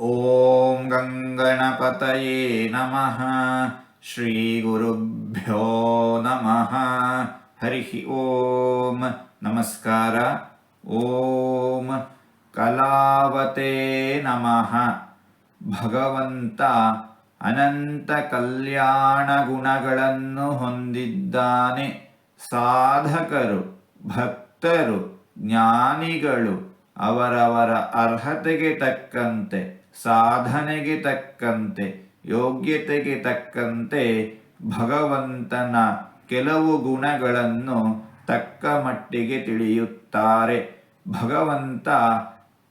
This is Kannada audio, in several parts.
ॐ गङ्गणपतये नमः ಶ್ರೀಗುರುಭ್ಯೋ ನಮಃ ಹರಿ ಓಂ ನಮಸ್ಕಾರ ಓಂ ಕಲಾವತೆ ನಮಃ ಭಗವಂತ ಅನಂತ ಕಲ್ಯಾಣ ಗುಣಗಳನ್ನು ಹೊಂದಿದ್ದಾನೆ ಸಾಧಕರು ಭಕ್ತರು ಜ್ಞಾನಿಗಳು ಅವರವರ ಅರ್ಹತೆಗೆ ತಕ್ಕಂತೆ ಸಾಧನೆಗೆ ತಕ್ಕಂತೆ, ಯೋಗ್ಯತೆಗೆ ತಕ್ಕಂತೆ ಭಗವಂತನ ಕೆಲವು ಗುಣಗಳನ್ನು ತಕ್ಕ ಮಟ್ಟಿಗೆ ತಿಳಿಯುತ್ತಾರೆ. ಭಗವಂತ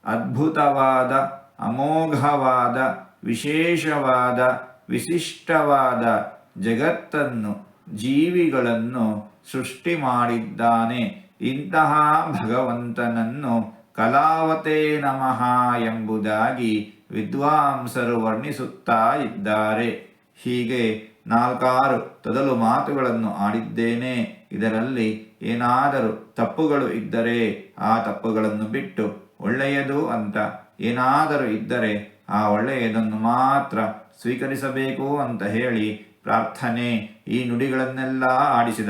ಅದ್ಭುತವಾದ, ಅಮೋಘವಾದ, ವಿಶೇಷವಾದ, ವಿಶಿಷ್ಟವಾದ ಜಗತ್ತನ್ನು, ಜೀವಿಗಳನ್ನು ಸೃಷ್ಟಿ ಮಾಡಿದ್ದಾನೆ. ಇಂತಹ ಭಗವಂತನನ್ನು ಕಲಾವತೆ ನಮಃ ಎಂಬುದಾಗಿ ವಿದ್ವಾಂಸರು ವರ್ಣಿಸುತ್ತಾ ಇದ್ದಾರೆ. ಹೀಗೆ ನಾಲ್ಕಾರು ತದಲು ಮಾತುಗಳನ್ನು ಆಡಿದ್ದೇನೆ. ಇದರಲ್ಲಿ ಏನಾದರೂ ತಪ್ಪುಗಳು ಇದ್ದರೆ ಆ ತಪ್ಪುಗಳನ್ನು ಬಿಟ್ಟು ಒಳ್ಳೆಯದು ಅಂತ ಏನಾದರೂ ಇದ್ದರೆ ಆ ಒಳ್ಳೆಯದನ್ನು ಮಾತ್ರ ಸ್ವೀಕರಿಸಬೇಕು ಅಂತ ಹೇಳಿ ಪ್ರಾರ್ಥನೆ ಈ ನುಡಿಗಳನ್ನೆಲ್ಲ ಆಡಿಸಿದ